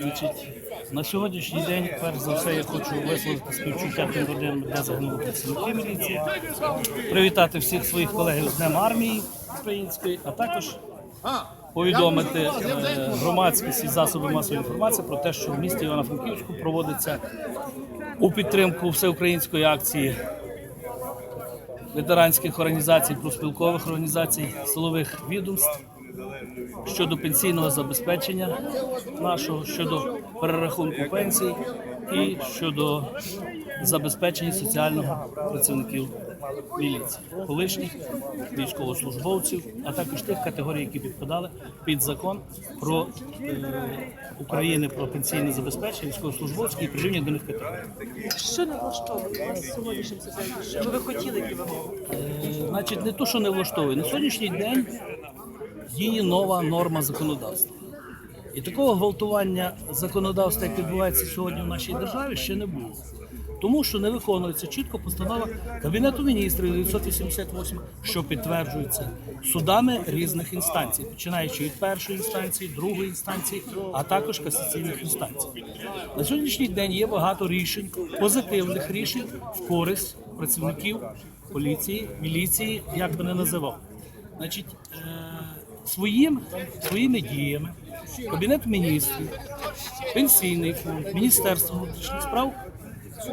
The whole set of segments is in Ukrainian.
Значить, на сьогоднішній день, перш за все, я хочу висловити співчуття тим родинам, де загинули працівники міліції, привітати всіх своїх колег з Днем армії української, а також повідомити е, громадськість і засоби масової інформації про те, що в місті Івано-Франківську проводиться у підтримку всеукраїнської акції ветеранських організацій, профспілкових організацій, силових відомств щодо пенсійного забезпечення нашого, щодо перерахунку пенсій і щодо забезпечення соціального працівників міліції, колишніх військовослужбовців, а також тих категорій, які підпадали під закон про е, України про пенсійне забезпечення військовослужбовських і приживні до них категорій. Що не влаштовує вас сьогоднішнім ситуацією? Що би ви хотіли вимоги? Е, Значить, не то, що не влаштовує. На сьогоднішній день діє нова норма законодавства. І такого гвалтування законодавства, як відбувається сьогодні в нашій державі, ще не було. Тому що не виконується чітко постанова Кабінету міністрів 988, що підтверджується судами різних інстанцій, починаючи від першої інстанції, другої інстанції, а також касаційних інстанцій. На сьогоднішній день є багато рішень, позитивних рішень в користь працівників поліції, міліції, як би не називав. Значить, е, своїм, своїми діями Кабінет міністрів, Пенсійний фонд, Міністерство внутрішніх справ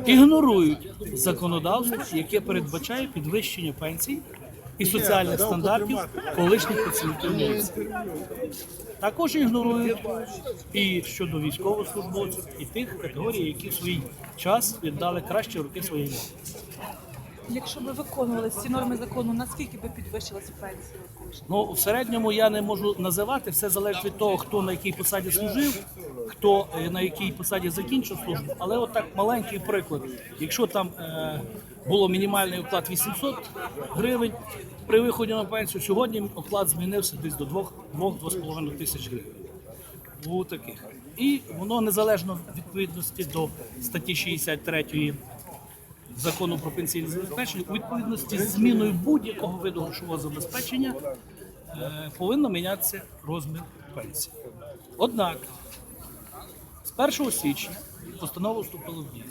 ігнорують законодавство, яке передбачає підвищення пенсій і соціальних стандартів колишніх працівників. Також ігнорують і щодо військовослужбовців, і тих категорій, які в свій час віддали кращі роки своєї. Якщо би виконували ці норми закону, наскільки би підвищилася пенсія? Ну, в середньому я не можу називати, все залежить від того, хто на якій посаді служив, хто е, на якій посаді закінчив службу. Але от маленький приклад. Якщо там е, було мінімальний оклад 800 гривень при виході на пенсію, сьогодні оклад змінився десь до 2-2,5 тисяч гривень. У таких. І воно незалежно від відповідності до статті 63 закону про пенсійне забезпечення у відповідності з зміною будь-якого виду грошового забезпечення е, повинно мінятися розмір пенсії. Однак з 1 січня постанова вступила в дію.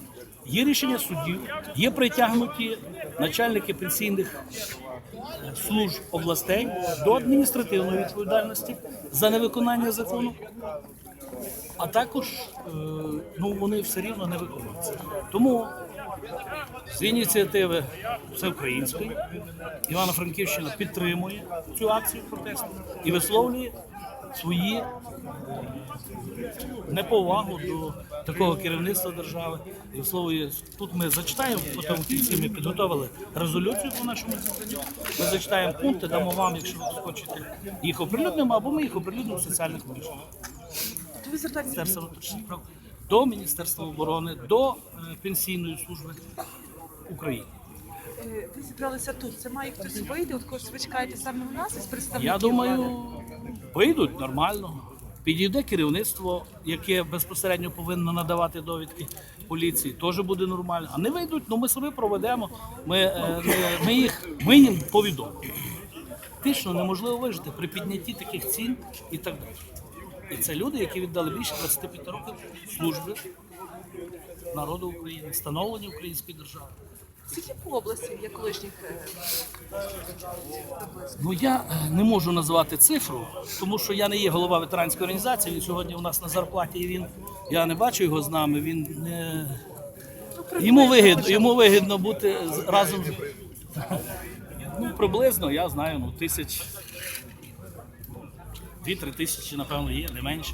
Є рішення судів, є притягнуті начальники пенсійних е, служб областей до адміністративної відповідальності за невиконання закону а також е, ну, вони все рівно не виконуються. Тому з ініціативи всеукраїнської Івано-Франківщина підтримує цю акцію протесту і висловлює свої е, неповагу до такого керівництва держави. І висловлює тут ми зачитаємо, потім в кінці ми підготовили резолюцію по нашому зібранню. Ми зачитаємо пункти, дамо вам, якщо ви хочете їх оприлюднимо, або ми їх оприлюднимо в соціальних мережах. Міністерства до Міністерства оборони, до е, пенсійної служби України. Е, Ви зібралися тут. Це має хтось вийти? От когось ви чекаєте саме в нас із представників? Я думаю, влади? вийдуть нормально. Підійде керівництво, яке безпосередньо повинно надавати довідки поліції, теж буде нормально. А не вийдуть, ну ми собі проведемо. Ми, е, ми, їх ми їм повідомимо. Фактично неможливо вижити при піднятті таких цін і так далі. І це люди, які віддали більше 25 років служби народу України, становлення української держави. Скільки по області є колишніх е. Ну я е, не можу назвати цифру, тому що я не є голова ветеранської організації. Він сьогодні у нас на зарплаті. І він я не бачу його з нами. Він не йому вигідно, йому вигідно бути разом. з- Ну, приблизно, я знаю, ну тисяч дві-три тисячі, напевно, є, не менше.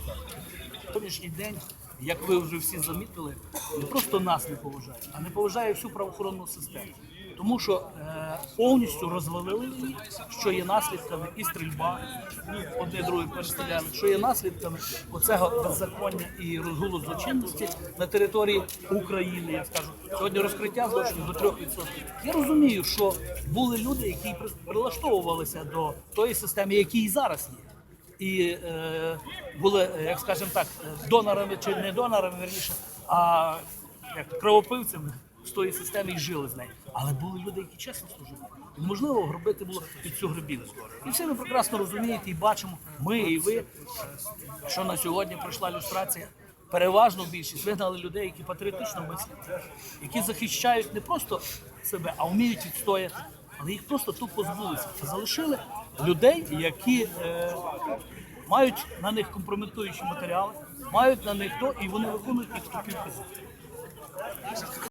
В Сьогоднішній день, як ви вже всі замітили, не просто нас не поважають, а не поважає всю правоохоронну систему. Тому що е, повністю розвалили її, що є наслідками і стрільба, одне друге перестріляли, що є наслідками оцього беззаконня і розгулу злочинності на території України. Я скажу сьогодні розкриття злочинів до 3%. Я розумію, що були люди, які прилаштовувалися до тої системи, які і зараз є і е, були, е, як скажемо так, донорами чи не донорами, верніше, а як кровопивцями з тої системи і жили з нею. Але були люди, які чесно служили. Неможливо гробити було під цю гребінку. І все ви прекрасно розумієте і бачимо, ми і ви, що на сьогодні пройшла люстрація переважно більшість вигнали людей, які патріотично мислять, які захищають не просто себе, а вміють відстояти. Але їх просто тупо збулися. Залишили людей, які е, мають на них компрометуючі матеріали, мають на них то, і вони виконують їх тупі вказівки.